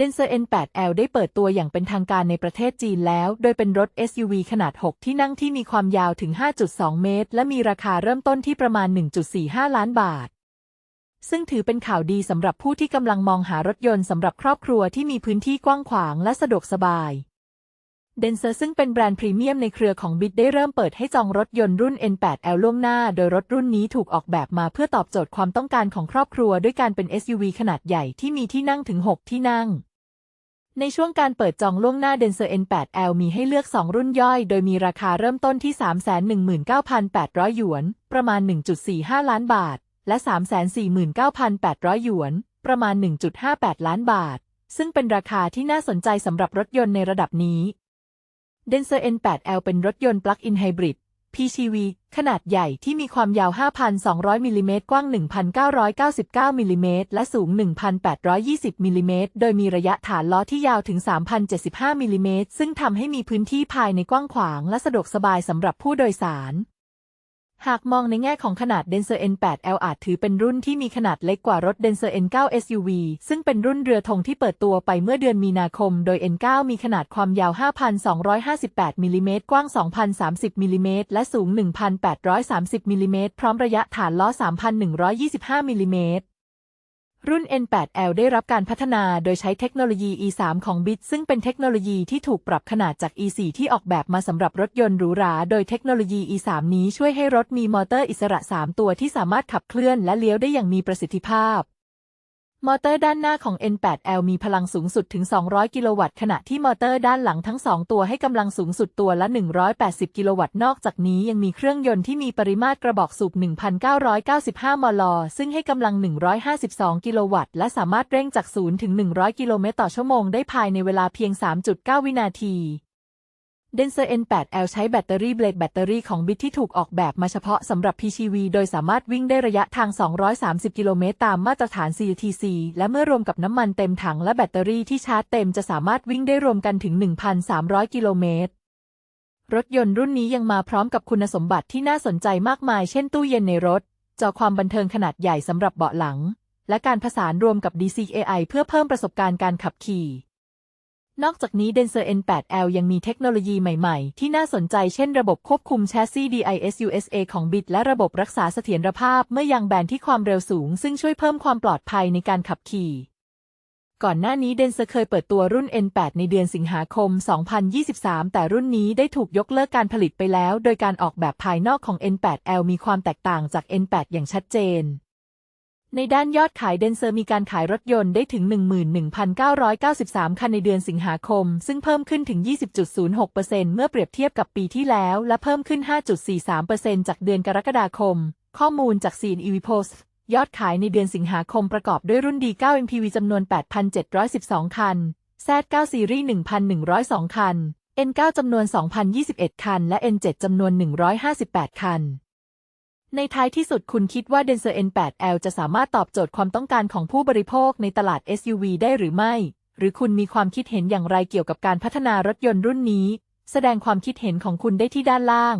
d e n z e r N8L ได้เปิดตัวอย่างเป็นทางการในประเทศจีนแล้ว โดยเป็นรถ SUV ขนาด 6 ที่นั่งที่มีความยาวถึง 5.2 เมตร และมีราคาเริ่มต้นที่ประมาณ 1.45 ล้านบาท ซึ่งถือเป็นข่าวดีสำหรับผู้ที่กำลังมองหารถยนต์สำหรับครอบครัวที่มีพื้นที่กว้างขวางและสะดวกสบายเดนเซอร์ซึ่งเป็นแบรนด์พรีเมียมในเครือของบิดได้เริ่มเปิดให้จองรถยนต์รุ่น N8L ล่วงหน้า โดยรถรุ่นนี้ถูกออกแบบมาเพื่อตอบโจทย์ความต้องการของครอบครัว ด้วยการเป็น SUV ขนาดใหญ่ที่มีที่นั่งถึง 6 ที่นั่ง ในช่วงการเปิดจองล่วงหน้า d e n z e r N8L มีให้เลือก 2 รุ่นย่อย โดยมีราคาเริ่มต้นที่ 319,800 หยวน ประมาณ 1.45 ล้านบาท และ 349,800 หยวน ประมาณ 1.58 ล้านบาท ซึ่งเป็นราคาที่น่าสนใจสำหรับรถยนต์ในระดับนี้ d e n z e r N8L เป็นรถยนต์ปลั๊กอินไฮบริด PCV ขนาดใหญ่ที่มีความยาว 5,200 มิลลิเมตร กว้าง 1,999 มิลลิเมตร และสูง 1,820 มิลลิเมตร โดยมีระยะฐานล้อที่ยาวถึง 3,075 มิลลิเมตร ซึ่งทำให้มีพื้นที่ภายในกว้างขวาง และสะดวกสบายสำหรับผู้โดยสาร หากมองในแง่ของขนาด Denser N8L อาจถือเป็นรุ่นที่มีขนาดเล็กกว่ารถ Denser N9 SUV ซึ่งเป็นรุ่นเรือธงที่เปิดตัวไปเมื่อเดือนมีนาคม โดย N9 มีขนาดความยาว 5,258มิลลิเมตรกว้าง 2,030มิลลิเมตรและสูง 1,830มิลลิเมตรพร้อมระยะฐานล้อ 3,125มิลลิเมตร รุ่น N8L ได้รับการพัฒนาโดยใช้เทคโนโลยี E3 ของ BIT ซึ่งเป็นเทคโนโลยีที่ถูกปรับขนาดจาก E4 ที่ออกแบบมาสำหรับรถยนต์หรูหรา โดยเทคโนโลยี E3 นี้ช่วยให้รถมีมอเตอร์อิสระ 3 ตัวที่สามารถขับเคลื่อนและเลี้ยวได้อย่างมีประสิทธิภาพ มอเตอร์ด้านหน้าของ N8L มีพลังสูงสุดถึง 200 กิโลวัตต์ ขณะที่มอเตอร์ด้านหลังทั้ง 2 ตัวให้กำลังสูงสุดตัวละ 180 กิโลวัตต์ นอกจากนี้ยังมีเครื่องยนต์ที่มีปริมาตรกระบอกสูบ 1,995 มล ซึ่งให้กำลัง 152 กิโลวัตต์ และสามารถเร่งจาก 0 ถึง 100 กิโลเมตรต่อชั่วโมงได้ภายในเวลาเพียง 3.9 วินาที d e n z e r N8L ใช้แบตเตอรี่เบลดแบตเตอรี่ของบิทที่ถูกออกแบบมาเฉพาะสำหรับ PHEV โดยสามารถวิ่งได้ระยะทาง 230 กิโลเมตรตามมาตรฐาน CTC และเมื่อรวมกับน้ำมันเต็มถังและแบตเตอรี่ที่ชาร์จเต็มจะสามารถวิ่งได้รวมกันถึง 1,300 กิโลเมตร รถยนต์รุ่นนี้ยังมาพร้อมกับคุณสมบัติที่น่าสนใจมากมาย เช่นตู้เย็นในรถ จอความบันเทิงขนาดใหญ่สำหรับเบาะหลัง และการผสานรวมกับ DCAI เพื่อเพิ่มประสบการณ์การขับขี่ นอกจากนี้ d e n z e r N8L ยังมีเทคโนโลยีใหม่ๆ ที่น่าสนใจเช่นระบบควบคุมแชสซี DIS USA ของ BIT และระบบรักษาเสถียรภาพเมื่อยางแบนที่ความเร็วสูง ซึ่งช่วยเพิ่มความปลอดภัยในการขับขี่ก่อนหน้านี้ d e n z e r เคยเปิดตัวรุ่น N8 ในเดือนสิงหาคม 2023 แต่รุ่นนี้ได้ถูกยกเลิกการผลิตไปแล้ว โดยการออกแบบภายนอกของ N8L มีความแตกต่างจาก N8 อย่างชัดเจน ในด้านยอดขายเดนเซอร์มีการขายรถยนต์ได้ถึง 11,993 คันในเดือนสิงหาคม ซึ่งเพิ่มขึ้นถึง 20.06%เมื่อเปรียบเทียบกับปีที่แล้ว และเพิ่มขึ้น 5.43%จากเดือนกรกฎาคม ข้อมูลจาก CNEV Post ยอดขายในเดือนสิงหาคมประกอบด้วยรุ่น D9 MPV จำนวน 8,712 คัน Z9 ซีรีส์ 1,102 คัน N9 จำนวน 2,021 คัน และ N7 จำนวน 158 คัน ในท้ายที่สุดคุณคิดว่า d e n s e r N8L จะสามารถตอบโจทย์ความต้องการของผู้บริโภคในตลาด SUV ได้หรือไม่ หรือคุณมีความคิดเห็นอย่างไรเกี่ยวกับการพัฒนารถยนต์รุ่นนี้ แสดงความคิดเห็นของคุณได้ที่ด้านล่าง